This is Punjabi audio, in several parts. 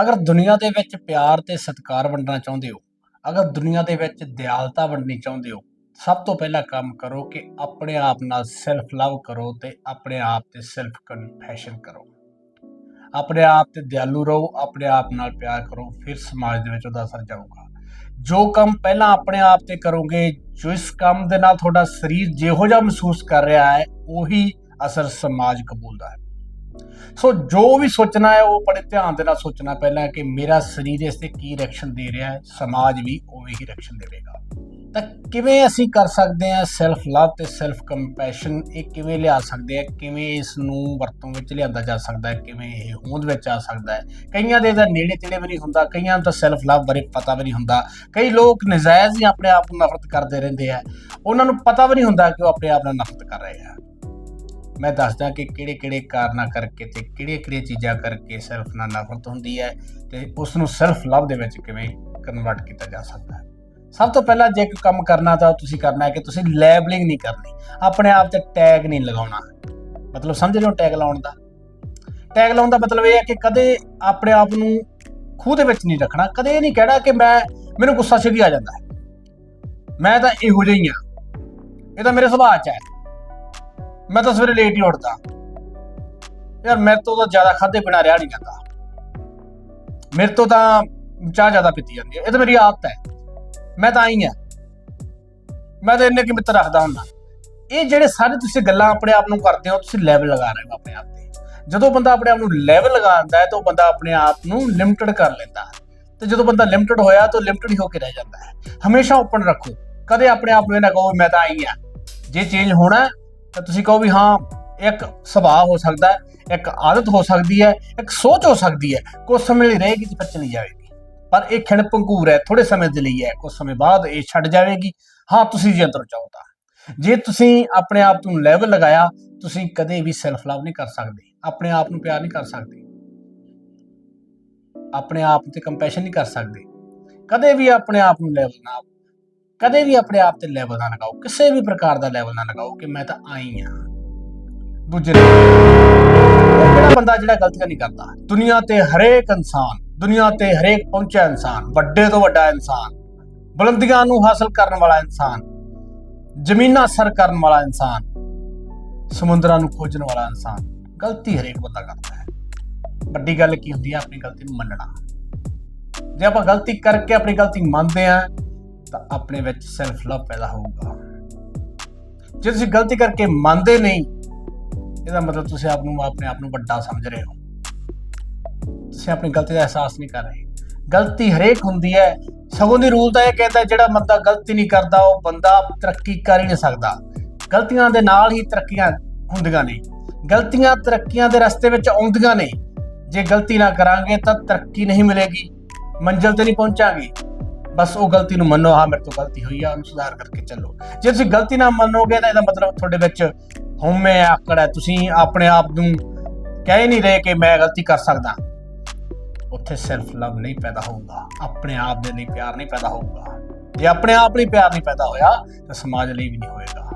ਅਗਰ ਦੁਨੀਆ ਦੇ ਵਿੱਚ ਪਿਆਰ ਤੇ ਸਤਿਕਾਰ ਵੰਡਣਾ ਚਾਹੁੰਦੇ ਹੋ, ਅਗਰ ਦੁਨੀਆ ਦੇ ਵਿੱਚ ਦਿਆਲਤਾ ਵੰਡਣੀ ਚਾਹੁੰਦੇ ਹੋ, ਸਭ ਤੋਂ ਪਹਿਲਾ ਕੰਮ ਕਰੋ ਕਿ ਆਪਣੇ ਆਪ ਨਾਲ ਸੈਲਫ ਲਵ ਕਰੋ ਤੇ ਆਪਣੇ ਆਪ ਤੇ ਸੈਲਫ ਕਨਫੈਸ਼ਨ ਕਰੋ। ਆਪਣੇ ਆਪ ਤੇ ਦਿਆਲੂ ਰਹੋ, ਆਪਣੇ ਆਪ ਨਾਲ ਪਿਆਰ ਕਰੋ, ਫਿਰ ਸਮਾਜ ਦੇ ਵਿੱਚ ਉਹਦਾ ਅਸਰ ਜਾਊਗਾ। ਜੋ ਕੰਮ ਪਹਿਲਾਂ ਆਪਣੇ ਆਪ ਤੇ ਕਰੋਗੇ ਜਿਸ ਕੰਮ ਦੇ ਨਾਲ ਤੁਹਾਡਾ ਸਰੀਰ ਜਿਹੋ ਜਿਹਾ ਮਹਿਸੂਸ ਕਰ ਰਿਹਾ ਹੈ, ਉਹੀ ਅਸਰ ਸਮਾਜ ਕਬੂਲਦਾ ਹੈ। ਸੋ ਜੋ ਵੀ ਸੋਚਣਾ ਹੈ, ਉਹ ਬੜੇ ਧਿਆਨ ਦੇ ਨਾਲ ਸੋਚਣਾ ਪਹਿਲਾਂ ਕਿ ਮੇਰਾ ਸਰੀਰ ਇਸ ਤੇ ਕੀ ਰਿਐਕਸ਼ਨ ਦੇ ਰਿਹਾ ਹੈ, ਸਮਾਜ ਵੀ ਉਵੇਂ ਹੀ ਰਿਐਕਸ਼ਨ ਦੇਵੇਗਾ। ਤਾਂ ਕਿਵੇਂ ਅਸੀਂ ਕਰ ਸਕਦੇ ਹਾਂ ਸੈਲਫ ਲਵ ਤੇ ਸੈਲਫ ਕੰਪੈਸ਼ਨ ਇਹ ਕਿਵੇਂ ਲਿਆ ਸਕਦੇ ਹਾਂ? ਕਿਵੇਂ ਇਸ ਨੂੰ ਵਰਤੋਂ ਵਿੱਚ ਲਿਆਂਦਾ ਜਾ ਸਕਦਾ ਹੈ? ਕਿਵੇਂ ਇਹ ਹੋਂਦ ਵਿੱਚ ਆ ਸਕਦਾ ਹੈ? ਕਈਆਂ ਦੇ ਤਾਂ ਨੇੜੇ ਤੇੜੇ ਵੀ ਨਹੀਂ ਹੁੰਦਾ, ਕਈਆਂ ਨੂੰ ਤਾਂ ਸੈਲਫ ਲਵ ਬਾਰੇ ਪਤਾ ਵੀ ਨਹੀਂ ਹੁੰਦਾ। ਕਈ ਲੋਕ ਨਜਾਇਜ਼ ਹੀ ਆਪਣੇ ਆਪ ਨੂੰ ਨਫ਼ਰਤ ਕਰਦੇ ਰਹਿੰਦੇ ਆ। ਉਹਨਾਂ ਨੂੰ ਪਤਾ ਵੀ ਨਹੀਂ ਹੁੰਦਾ ਕਿ ਉਹ ਆਪਣੇ ਆਪ ਨਾਲ ਨਫ਼ਰਤ ਕਰ ਰਹੇ ਆ। ਮੈਂ ਦੱਸਦਾ ਕਿ ਕਿਹੜੇ ਕਿਹੜੇ ਕਾਰਨਾਂ ਕਰਕੇ ਤੇ ਕਿਹੜੇ ਕਿਹੜੀਆਂ ਚੀਜ਼ਾਂ ਕਰਕੇ ਸਿਰਫ ਨਾਲ ਨਫ਼ਰਤ ਹੁੰਦੀ ਹੈ ਤੇ ਉਸ ਨੂੰ ਸੈਲਫ ਲਵ ਦੇ ਵਿੱਚ ਕਿਵੇਂ ਕਨਵਰਟ ਕੀਤਾ ਜਾ ਸਕਦਾ ਹੈ। ਸਭ ਤੋਂ ਪਹਿਲਾਂ ਜੇ ਕੋਈ ਕੰਮ ਕਰਨਾ ਤਾਂ ਤੁਸੀਂ ਕਰਨਾ ਹੈ ਕਿ ਤੁਸੀਂ ਲੈਬਲਿੰਗ ਨਹੀਂ ਕਰਨੀ, ਆਪਣੇ ਆਪ ਤੇ ਟੈਗ ਨਹੀਂ ਲਗਾਉਣਾ। ਮਤਲਬ ਸਮਝ ਲਓ ਟੈਗ ਲਾਉਣ ਦਾ? ਟੈਗ ਲਾਉਣ ਦਾ ਮਤਲਬ ਇਹ ਹੈ ਕਿ ਕਦੇ ਆਪਣੇ ਆਪ ਨੂੰ ਖੂਹ ਦੇ ਵਿੱਚ ਨਹੀਂ ਰੱਖਣਾ, ਕਦੇ ਇਹ ਨਹੀਂ ਕਹਿਣਾ ਕਿ ਮੈਂ, ਮੈਨੂੰ ਗੁੱਸਾ ਛੇਤੀ ਆ ਜਾਂਦਾ ਹੈ। ਮੈਂ ਤਾਂ ਇਹੋ ਜਿਹਾ ਹੀ ਆ ਇਹ ਤਾਂ ਮੇਰੇ ਸੁਭਾਅ 'ਚ ਹੈ। ਮੈਂ ਤਾਂ ਸਵੇਰੇ ਲੇਟ ਹੀ ਉੱਠਦਾ। ਯਾਰ ਮੇਰੇ ਤੋਂ ਤਾਂ ਜ਼ਿਆਦਾ ਖਾਦੇ ਬਿਨਾ ਰਿਹਾ ਨਹੀਂ ਜਾਂਦਾ। ਮੇਰੇ ਤੋਂ ਤਾਂ ਚਾਹ ਜ਼ਿਆਦਾ ਪੀਤੀ ਜਾਂਦੀ ਹੈ। ਇਹ ਤਾਂ ਮੇਰੀ ਆਦਤ ਹੈ। ਮੈਂ ਤਾਂ ਆਈ ਆ ਮੈਂ ਤਾਂ ਇੰਨੇ ਕਿ ਮਿੱਤਰ ਰੱਖਦਾ ਹੁੰਦਾ। ਇਹ ਜਿਹੜੇ ਸਾਰੇ ਤੁਸੀਂ ਗੱਲਾਂ ਆਪਣੇ ਆਪ ਨੂੰ ਕਰਦੇ ਹੋ, ਤੁਸੀਂ ਲੈਵਲ ਲਗਾ ਰਹੇ ਹੋ ਆਪਣੇ ਆਪ ਤੇ। ਜਦੋਂ ਬੰਦਾ ਆਪਣੇ ਆਪ ਨੂੰ ਲੈਵਲ ਲਗਾਉਂਦਾ ਹੈ, ਤਾਂ ਉਹ ਬੰਦਾ ਆਪਣੇ ਆਪ ਨੂੰ ਲਿਮਟਿਡ ਕਰ ਲੈਂਦਾ ਹੈ। ਤੇ ਜਦੋਂ ਬੰਦਾ ਲਿਮਟਿਡ ਹੋਇਆ, ਤਾਂ ਲਿਮਟਿਡ ਹੀ ਹੋ ਕੇ ਰਹਿ ਜਾਂਦਾ ਹੈ। ਹਮੇਸ਼ਾ ਓਪਨ ਰੱਖੋ। ਕਦੇ ਆਪਣੇ ਆਪ ਨੂੰ ਇਹ ਨਾ ਕਹੋ ਮੈਂ ਤਾਂ ਆਈ ਆ ਜੇ ਚੇਂਜ ਹੋਣਾ ਤਾਂ ਤੁਸੀਂ ਕਹੋ ਵੀ ਹਾਂ, ਇੱਕ ਸੁਭਾਅ ਹੋ ਸਕਦਾ ਹੈ, ਇੱਕ ਆਦਤ ਹੋ ਸਕਦੀ ਹੈ, ਇੱਕ ਸੋਚ ਹੋ ਸਕਦੀ ਹੈ ਕੁਝ ਸਮੇਂ ਲਈ ਰਹੇਗੀ ਤੇ ਫਿਰ ਚਲੀ ਜਾਵੇਗੀ। ਪਰ ਇਹ ਖਿਣ ਪੰਕੂਰ ਹੈ ਥੋੜੇ ਸਮੇਂ ਦੇ ਲਈ ਹੈ ਕੁਝ ਸਮੇਂ ਬਾਅਦ ਇਹ ਛੱਡ ਜਾਵੇਗੀ। ਹਾਂ, ਤੁਸੀਂ ਜੇ ਅੰਦਰ ਚਾਹੋ ਤਾਂ ਜੇ ਤੁਸੀਂ ਆਪਣੇ ਆਪ ਨੂੰ ਲੈਵਲ ਲਗਾਇਆ, ਤੁਸੀਂ ਕਦੇ ਵੀ ਸੈਲਫ ਲਵ ਨਹੀਂ ਕਰ ਸਕਦੇ, ਆਪਣੇ ਆਪ ਨੂੰ ਪਿਆਰ ਨਹੀਂ ਕਰ ਸਕਦੇ। ਆਪਣੇ ਆਪ ਤੇ ਕੰਪੈਸ਼ਨ ਨਹੀਂ ਕਰ ਸਕਦੇ। ਕਦੇ ਵੀ ਆਪਣੇ ਆਪ ਨੂੰ ਲੈਵਲ ਨਾ ਕਦੇ ਵੀ ਆਪਣੇ ਆਪ ਤੇ ਲੈਵਲ ਨਾ ਲਗਾਓ, ਕਿਸੇ ਵੀ ਪ੍ਰਕਾਰ ਦਾ ਲੈਵਲ ਨਾ ਲਗਾਓ ਕਿ ਮੈਂ ਤਾਂ ਆਈ ਆ ਦੂਜੇ ਕਿਹੜਾ ਬੰਦਾ ਜਿਹੜਾ ਗਲਤੀਆਂ ਨਹੀਂ ਕਰਦਾ? ਦੁਨੀਆ ਤੇ ਹਰੇਕ ਇਨਸਾਨ, ਦੁਨੀਆ ਤੇ ਹਰੇਕ ਪਹੁੰਚਿਆ ਇਨਸਾਨ, ਵੱਡੇ ਤੋਂ ਵੱਡਾ ਇਨਸਾਨ, ਬੁਲੰਦੀਆਂ ਨੂੰ ਹਾਸਲ ਕਰਨ ਵਾਲਾ ਇਨਸਾਨ, ਜ਼ਮੀਨਾਂ ਸਰ ਕਰਨ ਵਾਲਾ ਇਨਸਾਨ, ਸਮੁੰਦਰਾਂ ਨੂੰ ਖੋਜਣ ਵਾਲਾ ਇਨਸਾਨ, ਗਲਤੀ ਹਰੇਕ ਬੰਦਾ ਕਰਦਾ ਹੈ। ਵੱਡੀ ਗੱਲ ਕੀ ਹੁੰਦੀ ਹੈ? ਆਪਣੀ ਗਲਤੀ ਨੂੰ ਮੰਨਣਾ। ਜੇ ਆਪਾਂ ਗਲਤੀ ਕਰਕੇ ਆਪਣੀ ਗਲਤੀ ਮੰਨਦੇ ਆ ਤਾਂ ਆਪਣੇ ਵਿੱਚ ਸੈਲਫ ਲਵ ਪੈਦਾ ਹੋਊਗਾ। ਜੇ ਤੁਸੀਂ ਗਲਤੀ ਕਰਕੇ ਮੰਨਦੇ ਨਹੀਂ, ਇਹਦਾ ਮਤਲਬ ਤੁਸੀਂ ਆਪ ਨੂੰ ਆਪਣੇ ਆਪ ਨੂੰ ਵੱਡਾ ਸਮਝ ਰਹੇ ਹੋ। ਤੁਸੀਂ ਆਪਣੀ ਗਲਤੀ ਦਾ ਅਹਿਸਾਸ ਨਹੀਂ ਕਰ ਰਹੇ। ਗਲਤੀ ਹਰੇਕ ਹੁੰਦੀ ਹੈ। ਸਗੋਂ ਦੀ ਰੂਲ ਤਾਂ ਇਹ ਕਹਿੰਦਾ ਜਿਹੜਾ ਬੰਦਾ ਗਲਤੀ ਨਹੀਂ ਕਰਦਾ, ਉਹ ਬੰਦਾ ਤਰੱਕੀ ਕਰ ਹੀ ਨਹੀਂ ਸਕਦਾ। ਗਲਤੀਆਂ ਦੇ ਨਾਲ ਹੀ ਤਰੱਕੀਆਂ ਹੁੰਦੀਆਂ ਨੇ। ਗਲਤੀਆਂ ਤਰੱਕੀਆਂ ਦੇ ਰਸਤੇ ਵਿੱਚ ਆਉਂਦੀਆਂ ਨੇ। ਜੇ ਗਲਤੀ ਨਾ ਕਰਾਂਗੇ ਤਾਂ ਤਰੱਕੀ ਨਹੀਂ ਮਿਲੇਗੀ। ਮੰਜ਼ਿਲ ਤੇ ਨਹੀਂ ਪਹੁੰਚਾਂਗੇ। ਬਸ ਉਹ ਗਲਤੀ ਨੂੰ ਮੰਨੋ ਹਾਂ ਮੇਰੇ ਤੋਂ ਗਲਤੀ ਹੋਈ ਆ, ਉਹਨੂੰ ਸੁਧਾਰ ਕਰਕੇ ਚੱਲੋ। ਜੇ ਤੁਸੀਂ ਗਲਤੀ ਨਾ ਮੰਨੋਗੇ ਤਾਂ ਇਹਦਾ ਮਤਲਬ ਤੁਹਾਡੇ ਵਿੱਚ ਹਉਮੈ ਆਕੜ ਹੈ। ਤੁਸੀਂ ਆਪਣੇ ਆਪ ਨੂੰ ਕਹਿ ਨਹੀਂ ਰਹੇ ਕਿ ਮੈਂ ਗਲਤੀ ਕਰ ਸਕਦਾ। ਉੱਥੇ ਸੈਲਫ ਲਵ ਨਹੀਂ ਪੈਦਾ ਹੋਊਗਾ। ਆਪਣੇ ਆਪ ਦੇ ਲਈ ਪਿਆਰ ਨਹੀਂ ਪੈਦਾ ਹੋਊਗਾ। ਜੇ ਆਪਣੇ ਆਪ ਲਈ ਪਿਆਰ ਨਹੀਂ ਪੈਦਾ ਹੋਇਆ, ਤਾਂ ਸਮਾਜ ਲਈ ਵੀ ਨਹੀਂ ਹੋਏਗਾ।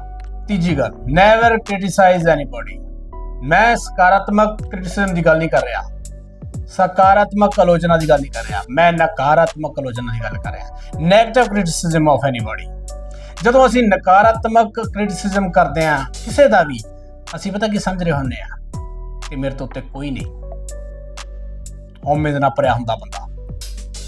ਤੀਜੀ ਗੱਲ ਨੈਵਰ ਕ੍ਰਿਟਿਸਾਈਜ਼ ਐਨੀਬਾਡੀ ਮੈਂ ਸਕਾਰਾਤਮਕ ਕ੍ਰਿਟਿਸਿਜ਼ਮ ਦੀ ਗੱਲ ਨਹੀਂ ਕਰ ਰਿਹਾ। ਸਕਾਰਾਤਮਕ ਆਲੋਚਨਾ ਦੀ ਗੱਲ ਨਹੀਂ ਕਰ ਰਿਹਾ। ਮੈਂ ਨਕਾਰਾਤਮਕ ਆਲੋਚਨਾ ਦੀ ਗੱਲ ਕਰ ਰਿਹਾ। ਨੈਗੇਟਿਵ ਕ੍ਰਿਟਿਸਿਜ਼ਮ ਆਫ ਐਨੀਬਾਡੀ ਜਦੋਂ ਅਸੀਂ ਨਕਾਰਾਤਮਕ ਕ੍ਰਿਟਿਸਿਜ਼ਮ ਕਰਦੇ ਹਾਂ, ਕਿਸੇ ਦਾ ਵੀ, ਅਸੀਂ ਪਤਾ ਕੀ ਸਮਝ ਰਹੇ ਹੁੰਦੇ ਆ ਕਿ ਮੇਰੇ ਤੋਂ ਉੱਤੇ ਕੋਈ ਨਹੀਂ। ਹਉਮੈ ਦੇ ਨਾਲ ਭਰਿਆ ਹੁੰਦਾ ਬੰਦਾ।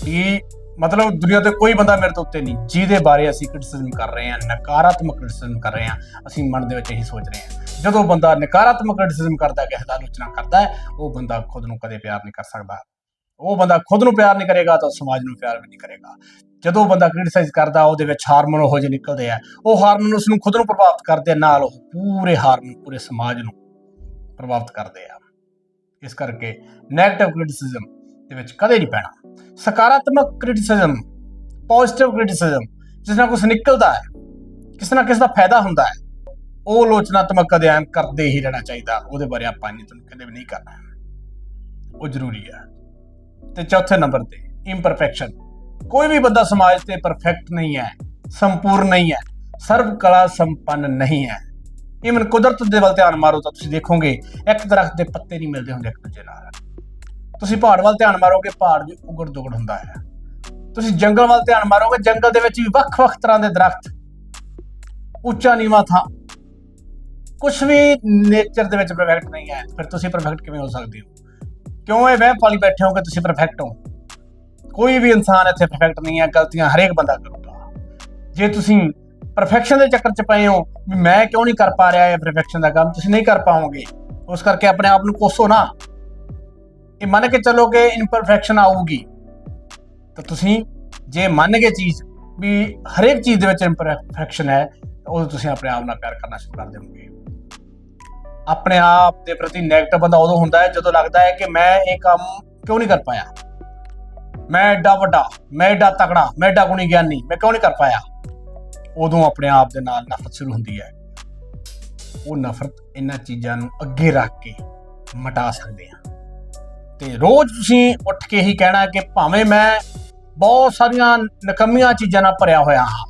ਇਹ ਮਤਲਬ ਦੁਨੀਆ ਤੇ ਕੋਈ ਬੰਦਾ ਮੇਰੇ ਤੋਂ ਉੱਤੇ ਨਹੀਂ। ਜਿਹਦੇ ਬਾਰੇ ਅਸੀਂ ਕ੍ਰਿਟਿਸਿਜ਼ਮ ਕਰ ਰਹੇ ਹਾਂ, ਨਕਾਰਾਤਮਕ ਕ੍ਰਿਟਿਸਿਜ਼ਮ ਕਰ ਰਹੇ ਹਾਂ, ਅਸੀਂ ਮਨ ਦੇ ਵਿੱਚ ਇਹੀ ਸੋਚ ਰਹੇ ਹਾਂ। ਜਦੋਂ ਬੰਦਾ ਨਕਾਰਾਤਮਕ ਕ੍ਰਿਟਿਸਿਜ਼ਮ ਕਰਦਾ ਕਿਸੇ ਦਾ ਆਲੋਚਨਾ ਕਰਦਾ ਹੈ, ਉਹ ਬੰਦਾ ਖੁਦ ਨੂੰ ਕਦੇ ਪਿਆਰ ਨਹੀਂ ਕਰ ਸਕਦਾ। ਉਹ ਬੰਦਾ ਖੁਦ ਨੂੰ ਪਿਆਰ ਨਹੀਂ ਕਰੇਗਾ ਤਾਂ ਸਮਾਜ ਨੂੰ ਪਿਆਰ ਵੀ ਨਹੀਂ ਕਰੇਗਾ। ਜਦੋਂ ਬੰਦਾ ਕ੍ਰਿਟਿਸਾਈਜ਼ ਕਰਦਾ, ਉਹਦੇ ਵਿੱਚ ਹਾਰਮੋਨ ਉਹ ਜਿਹੇ ਨਿਕਲਦੇ ਆ। ਉਹ ਹਾਰਮੋਨ ਉਸ ਨੂੰ ਖੁਦ ਨੂੰ ਪ੍ਰਭਾਵਿਤ ਕਰਦੇ ਨਾਲ ਉਹ ਪੂਰੇ ਹਾਰਮੋਨ ਪੂਰੇ ਸਮਾਜ ਨੂੰ ਪ੍ਰਭਾਵਿਤ ਕਰਦੇ ਆ। ਇਸ ਕਰਕੇ ਨੈਗੇਟਿਵ ਕ੍ਰਿਟਿਸਿਜ਼ਮ ਦੇ ਵਿੱਚ ਕਦੇ ਨਹੀਂ ਪੈਣਾ। ਸਕਾਰਾਤਮਕ ਕ੍ਰਿਟਿਸਿਜ਼ਮ ਪੋਜ਼ਿਟਿਵ ਕ੍ਰਿਟਿਸਿਜ਼ਮ ਜਿਸ ਨਾਲ ਕੁਝ ਨਿਕਲਦਾ ਹੈ, ਕਿਸੇ ਨਾਲ ਕਿਸੇ ਦਾ ਫਾਇਦਾ ਹੁੰਦਾ ਹੈ ਉਹ ਆਲੋਚਨਾਤਮਕ ਕਦੇ ਅਧਿਐਨ ਕਰਦੇ ਹੀ ਰਹਿਣਾ ਚਾਹੀਦਾ। ਉਹਦੇ ਬਾਰੇ ਆਪਾਂ ਨਹੀਂ ਤੁਹਾਨੂੰ ਕਦੇ ਵੀ ਨਹੀਂ ਕਰਨਾ। ਉਹ ਜ਼ਰੂਰੀ ਹੈ ਤੇ ਚੌਥੇ ਨੰਬਰ ਤੇ ਇੰਪਰਫੈਕਸ਼ਨ ਕੋਈ ਵੀ ਬੰਦਾ ਸਮਾਜ ਤੇ ਪਰਫੈਕਟ ਨਹੀਂ ਹੈ, ਸੰਪੂਰਨ ਨਹੀਂ ਹੈ ਸਰਵ ਕਲਾ ਸੰਪੰਨ ਨਹੀਂ ਹੈ। ਇਵਨ ਕੁਦਰਤ ਦੇ ਵੱਲ ਧਿਆਨ ਮਾਰੋ ਤਾਂ ਤੁਸੀਂ ਦੇਖੋਗੇ, ਇੱਕ ਦਰਖਤ ਦੇ ਪੱਤੇ ਨਹੀਂ ਮਿਲਦੇ ਹੁੰਦੇ ਇੱਕ ਦੂਜੇ ਨਾਲ। ਤੁਸੀਂ ਪਹਾੜ ਵੱਲ ਧਿਆਨ ਮਾਰੋਗੇ, ਪਹਾੜ ਵੀ ਉਗੜ ਦੁਗੜ ਹੁੰਦਾ ਹੈ। ਤੁਸੀਂ ਜੰਗਲ ਵੱਲ ਧਿਆਨ ਮਾਰੋਗੇ, ਜੰਗਲ ਦੇ ਵਿੱਚ ਵੀ ਵੱਖ-ਵੱਖ ਤਰ੍ਹਾਂ ਦੇ ਦਰਖਤ। ਉੱਚਾ ਨੀਵਾਂ ਥਾਂ ਕੁਝ ਵੀ ਨੇਚਰ ਦੇ ਵਿੱਚ ਪਰਫੈਕਟ ਨਹੀਂ ਹੈ, ਫਿਰ ਤੁਸੀਂ ਪਰਫੈਕਟ ਕਿਵੇਂ ਹੋ ਸਕਦੇ ਹੋ? ਕਿਉਂ ਇਹ ਵਹਿਮ ਪਾਲੀ ਬੈਠੇ ਹੋ ਕਿ ਤੁਸੀਂ ਪਰਫੈਕਟ ਹੋ? ਕੋਈ ਵੀ ਇਨਸਾਨ ਇੱਥੇ ਪਰਫੈਕਟ ਨਹੀਂ ਹੈ, ਗਲਤੀਆਂ ਹਰੇਕ ਬੰਦਾ ਕਰੂਗਾ। ਜੇ ਤੁਸੀਂ ਪਰਫੈਕਸ਼ਨ ਦੇ ਚੱਕਰ 'ਚ ਪਏ ਹੋ ਵੀ ਮੈਂ ਕਿਉਂ ਨਹੀਂ ਕਰ ਪਾ ਰਿਹਾ ਇਹ ਪਰਫੈਕਸ਼ਨ ਦਾ ਕੰਮ, ਤੁਸੀਂ ਨਹੀਂ ਕਰ ਪਾਓਗੇ। ਉਸ ਕਰਕੇ ਆਪਣੇ ਆਪ ਨੂੰ ਕੋਸੋ ਨਾ। ਇਹ ਮੰਨ ਕੇ ਚੱਲੋ ਕਿ ਇਨਪਰਫੈਕਸ਼ਨ ਆਊਗੀ। ਤਾਂ ਤੁਸੀਂ ਜੇ ਮੰਨ ਗਏ ਚੀਜ਼ ਵੀ ਹਰੇਕ ਚੀਜ਼ ਦੇ ਵਿੱਚ ਇਨਪਰਫੈਕਸ਼ਨ ਹੈ ਉਹ ਤੁਸੀਂ ਆਪਣੇ ਆਪ ਨਾਲ ਪਿਆਰ ਕਰਨਾ ਸ਼ੁਰੂ ਕਰ ਦੇਵੋਗੇ ਆਪਣੇ ਆਪ ਦੇ ਪ੍ਰਤੀ 네ਗੇਟਿਵ ਬੰਦਾ ਉਦੋਂ ਹੁੰਦਾ ਹੈ ਜਦੋਂ ਲੱਗਦਾ ਹੈ ਕਿ ਮੈਂ ਇਹ ਕੰਮ ਕਿਉਂ ਨਹੀਂ ਕਰ ਪਾਇਆ? ਮੈਂ ਐਡਾ ਵੱਡਾ, ਮੈਂ ਐਡਾ ਤਕੜਾ, ਮੈਂ ਐਡਾ ਗੁਣੀ ਗਿਆਨੀ ਮੈਂ ਕਿਉਂ ਨਹੀਂ ਕਰ ਪਾਇਆ? ਉਦੋਂ ਆਪਣੇ ਆਪ ਦੇ ਨਾਲ ਨਫ਼ਰਤ ਸ਼ੁਰੂ ਹੁੰਦੀ ਹੈ। ਉਹ ਨਫ਼ਰਤ ਇਹਨਾਂ ਚੀਜ਼ਾਂ ਨੂੰ ਅੱਗੇ ਰੱਖ ਕੇ ਮਟਾ ਸਕਦੇ ਆ ਤੇ ਰੋਜ਼ ਤੁਸੀਂ ਉੱਠ ਕੇ ਹੀ ਕਹਿਣਾ ਕਿ ਭਾਵੇਂ ਮੈਂ ਬਹੁਤ ਸਾਰੀਆਂ ਨਕਮੀਆਂ ਚੀਜ਼ਾਂ ਨਾਲ ਭਰਿਆ ਹੋਇਆ ਹਾਂ,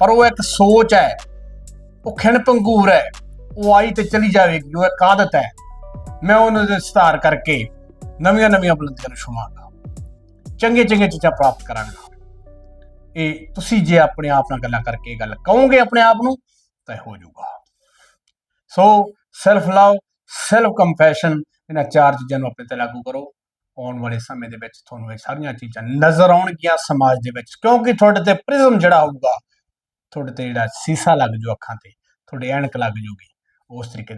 ਪਰ ਉਹ ਇੱਕ ਸੋਚ ਹੈ, ਉਹ ਖਿਣ ਪੰਗੂਰ ਹੈ ਉਹ ਆਈ ਤੇ ਚਲੀ ਜਾਵੇਗੀ, ਉਹ ਇੱਕ ਆਦਤ ਹੈ। ਮੈਂ ਉਹਨਾਂ ਦੇ ਸੁਧਾਰ ਕਰਕੇ ਨਵੀਆਂ ਨਵੀਆਂ ਬੁਲੰਦੀਆਂ ਨੂੰ ਛੂਵਾਂਗਾ। ਚੰਗੇ ਚੰਗੇ ਚੀਜ਼ਾਂ ਪ੍ਰਾਪਤ ਕਰਾਂਗਾ। ਇਹ ਤੁਸੀਂ ਜੇ ਆਪਣੇ ਆਪ ਨਾਲ ਗੱਲਾਂ ਕਰਕੇ ਇਹ ਗੱਲ ਕਹੋਗੇ ਆਪਣੇ ਆਪ ਨੂੰ, ਤਾਂ ਇਹ ਹੋ ਜਾਊਗਾ। So self love self compassion ਇਹਨਾਂ ਚਾਰ ਚੀਜ਼ਾਂ ਨੂੰ ਆਪਣੇ ਤੇ ਲਾਗੂ ਕਰੋ। ਆਉਣ ਵਾਲੇ ਸਮੇਂ ਦੇ ਵਿੱਚ ਤੁਹਾਨੂੰ ਇਹ ਸਾਰੀਆਂ ਚੀਜ਼ਾਂ ਨਜ਼ਰ ਆਉਣਗੀਆਂ ਸਮਾਜ ਦੇ ਵਿੱਚ, ਕਿਉਂਕਿ ਤੁਹਾਡੇ ਤੇ ਪ੍ਰਿਜ਼ਮ ਜਿਹੜਾ ਹੋਊਗਾ, ਤੁਹਾਡੇ ਤੇ ਜਿਹੜਾ ਸੀਸਾ ਲੱਗ ਜੂ ਅੱਖਾਂ ਤੇ, ਤੁਹਾਡੇ ਐਨਕ ਲੱਗ ਜੂਗੀ। ਉਸ ਤਰੀਕੇ